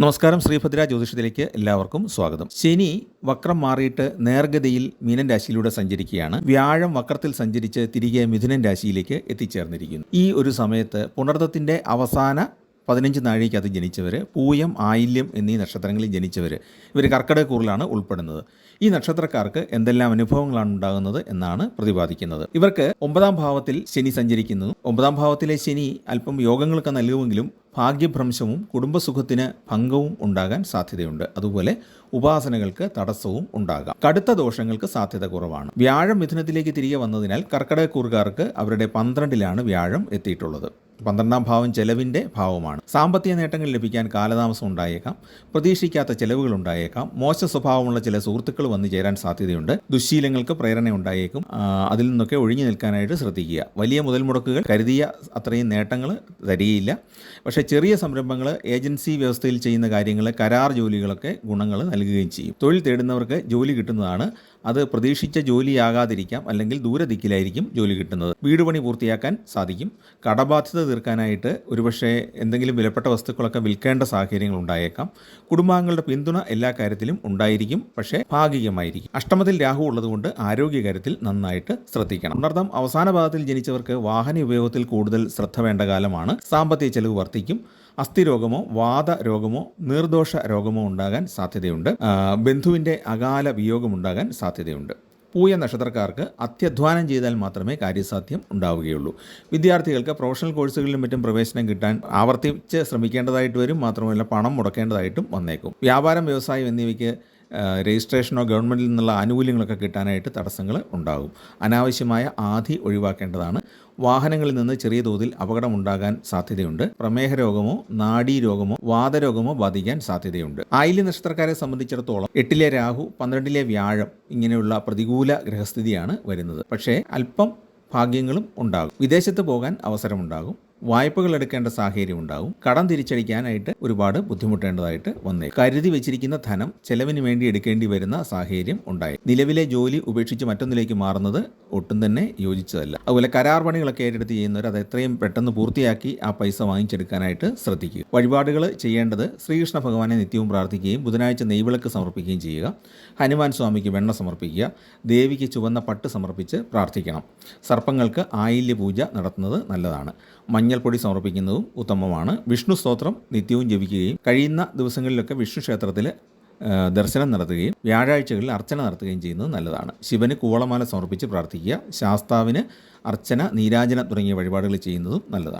നമസ്കാരം ശ്രീഭദ്ര ജ്യോതിഷത്തിലേക്ക് എല്ലാവർക്കും സ്വാഗതം. ശനി വക്രം മാറിയിട്ട് നേർഗതിയിൽ മീനൻ രാശിയിലൂടെ സഞ്ചരിക്കുകയാണ്. വ്യാഴം വക്രത്തിൽ സഞ്ചരിച്ച് തിരികെ മിഥുനൻ രാശിയിലേക്ക് എത്തിച്ചേർന്നിരിക്കുന്നു. ഈ ഒരു സമയത്ത് പുണർദത്തിന്റെ അവസാന പതിനഞ്ച് നാഴികക്കകത്ത് ജനിച്ചവർ പൂയം ആയില്യം എന്നീ നക്ഷത്രങ്ങളിൽ ജനിച്ചവർ ഇവർ കർക്കിടകക്കൂറിലാണ് ഉൾപ്പെടുന്നത്. ഈ നക്ഷത്രക്കാർക്ക് എന്തെല്ലാം അനുഭവങ്ങളാണ് ഉണ്ടാകുന്നത് എന്നാണ് പ്രതിപാദിക്കുന്നത്. ഇവർക്ക് ഒമ്പതാം ഭാവത്തിൽ ശനി സഞ്ചരിക്കുന്നു. ഒമ്പതാം ഭാവത്തിലെ ശനി അല്പം യോഗങ്ങൾക്ക് നൽകുമെങ്കിലും ഭാഗ്യഭ്രംശവും കുടുംബസുഖത്തിന് ഭംഗവും ഉണ്ടാകാൻ സാധ്യതയുണ്ട്. അതുപോലെ ഉപാസനകൾക്ക് തടസ്സവും ഉണ്ടാകാം. കടുത്ത ദോഷങ്ങൾക്ക് സാധ്യത കുറവാണ്. വ്യാഴം മിഥുനത്തിലേക്ക് തിരികെ വന്നതിനാൽ കർക്കിടകക്കൂറുകാർക്ക് അവരുടെ പന്ത്രണ്ടിലാണ് വ്യാഴം എത്തിയിട്ടുള്ളത്. പന്ത്രണ്ടാം ഭാവം ചെലവിന്റെ ഭാവമാണ്. സാമ്പത്തിക നേട്ടങ്ങൾ ലഭിക്കാൻ കാലതാമസം ഉണ്ടായേക്കാം. പ്രതീക്ഷിക്കാത്ത ചെലവുകൾ ഉണ്ടായേക്കാം. മോശ സ്വഭാവമുള്ള ചില സുഹൃത്തുക്കൾ വന്നു ചേരാൻ സാധ്യതയുണ്ട്. ദുശ്ശീലങ്ങൾക്ക് പ്രേരണ ഉണ്ടായേക്കും. അതിൽ നിന്നൊക്കെ ഒഴിഞ്ഞു നിൽക്കാനായിട്ട് ശ്രദ്ധിക്കുക. വലിയ മുതൽ മുടക്കുകൾ കരുതിയ അത്രയും നേട്ടങ്ങൾ തരികയില്ല. പക്ഷേ ചെറിയ സംരംഭങ്ങൾ ഏജൻസി വ്യവസ്ഥയിൽ ചെയ്യുന്ന കാര്യങ്ങൾ കരാർ ജോലികളൊക്കെ ഗുണങ്ങൾ നൽകുകയും ചെയ്യും. തൊഴിൽ തേടുന്നവർക്ക് ജോലി കിട്ടുന്നതാണ് അത് പ്രതീക്ഷിച്ച ജോലിയാകാതിരിക്കാം അല്ലെങ്കിൽ ദൂരദിക്കിലായിരിക്കും ജോലി കിട്ടുന്നത്. വീട് പണി പൂർത്തിയാക്കാൻ സാധിക്കും. കടബാധ്യത തീർക്കാനായിട്ട് ഒരുപക്ഷെ എന്തെങ്കിലും വിലപ്പെട്ട വസ്തുക്കളൊക്കെ വിൽക്കേണ്ട സാഹചര്യങ്ങൾ ഉണ്ടായേക്കാം. കുടുംബാംഗങ്ങളുടെ പിന്തുണ എല്ലാ കാര്യത്തിലും ഉണ്ടായിരിക്കും പക്ഷേ ഭാഗികമായിരിക്കും. അഷ്ടമത്തിൽ രാഹു ഉള്ളതുകൊണ്ട് ആരോഗ്യകാര്യത്തിൽ നന്നായിട്ട് ശ്രദ്ധിക്കണം. അർത്ഥം അവസാന ഭാഗത്തിൽ ജനിച്ചവർക്ക് വാഹന ഉപയോഗത്തിൽ കൂടുതൽ ശ്രദ്ധ വേണ്ട കാലമാണ്. സാമ്പത്തിക ചെലവ് വർദ്ധിക്കും. അസ്ഥിരോഗമോ വാദരോഗമോ നീർദോഷ രോഗമോ ഉണ്ടാകാൻ സാധ്യതയുണ്ട്. ബന്ധുവിന്റെ അകാല വിയോഗമുണ്ടാകാൻ സാധ്യതയുണ്ട്. പൂയ നക്ഷത്രക്കാർക്ക് അത്യധ്വാനം ചെയ്താൽ മാത്രമേ കാര്യസാധ്യം ഉണ്ടാവുകയുള്ളൂ. വിദ്യാർത്ഥികൾക്ക് പ്രൊഫഷണൽ കോഴ്സുകളിലും മറ്റും പ്രവേശനം കിട്ടാൻ ആവർത്തിച്ച് ശ്രമിക്കേണ്ടതായിട്ട് വരും മാത്രമല്ല പണം മുടക്കേണ്ടതായിട്ടും വന്നേക്കും. വ്യാപാരം വ്യവസായം എന്നിവയ്ക്ക് രജിസ്ട്രേഷനോ ഗവൺമെന്റിൽ നിന്നുള്ള ആനുകൂല്യങ്ങളൊക്കെ കിട്ടാനായിട്ട് തടസ്സങ്ങൾ ഉണ്ടാകും. അനാവശ്യമായ ആധി ഒഴിവാക്കേണ്ടതാണ്. വാഹനങ്ങളിൽ നിന്ന് ചെറിയ തോതിൽ അപകടമുണ്ടാകാൻ സാധ്യതയുണ്ട്. പ്രമേഹ രോഗമോ നാഡീ രോഗമോ വാതരോഗമോ ബാധിക്കാൻ സാധ്യതയുണ്ട്. ആയില്യ നക്ഷത്രക്കാരെ സംബന്ധിച്ചിടത്തോളം എട്ടിലെ രാഹു പന്ത്രണ്ടിലെ വ്യാഴം ഇങ്ങനെയുള്ള പ്രതികൂല ഗ്രഹസ്ഥിതിയാണ് വരുന്നത്. പക്ഷേ അല്പം ഭാഗ്യങ്ങളും ഉണ്ടാകും. വിദേശത്ത് പോകാൻ അവസരമുണ്ടാകും. വായ്പകൾ എടുക്കേണ്ട സാഹചര്യം ഉണ്ടാവും. കടം തിരിച്ചടിക്കാനായിട്ട് ഒരുപാട് ബുദ്ധിമുട്ടേണ്ടതായിട്ട് വന്നേ. കരുതി വെച്ചിരിക്കുന്ന ധനം ചെലവിന് വേണ്ടി എടുക്കേണ്ടി വരുന്ന സാഹചര്യം ഉണ്ടായി. നിലവിലെ ജോലി ഉപേക്ഷിച്ച് മറ്റൊന്നിലേക്ക് മാറുന്നത് ഒട്ടും തന്നെ യോജിച്ചതല്ല. അതുപോലെ കരാർ പണികളൊക്കെ ഏറ്റെടുത്ത് ചെയ്യുന്നവർ അത് എത്രയും പെട്ടെന്ന് പൂർത്തിയാക്കി ആ പൈസ വാങ്ങിച്ചെടുക്കാനായിട്ട് ശ്രദ്ധിക്കുക. വഴിപാടുകൾ ചെയ്യേണ്ടത് ശ്രീകൃഷ്ണ ഭഗവാനെ നിത്യവും പ്രാർത്ഥിക്കുകയും ബുധനാഴ്ച നെയ്വിളക്ക് സമർപ്പിക്കുകയും ചെയ്യുക. ഹനുമാൻ സ്വാമിക്ക് വെണ്ണ സമർപ്പിക്കുക. ദേവിക്ക് ചുവന്ന പട്ട് സമർപ്പിച്ച് പ്രാർത്ഥിക്കണം. സർപ്പങ്ങൾക്ക് ആയില്യ പൂജ നടത്തുന്നത് നല്ലതാണ്. മഞ്ഞൾപ്പൊടി സമർപ്പിക്കുന്നതും ഉത്തമമാണ്. വിഷ്ണു സ്തോത്രം നിത്യവും ജപിക്കുകയും കഴിയുന്ന ദിവസങ്ങളിലൊക്കെ വിഷ്ണു ക്ഷേത്രത്തിൽ ദർശനം നടത്തുകയും വ്യാഴാഴ്ചകളിൽ അർച്ചന നടത്തുകയും ചെയ്യുന്നത് നല്ലതാണ്. ശിവന് കൂവളമാല സമർപ്പിച്ച് പ്രാർത്ഥിക്കുക. ശാസ്താവിന് അർച്ചന നീരാജന തുടങ്ങിയ വഴിപാടുകൾ ചെയ്യുന്നതും നല്ലതാണ്.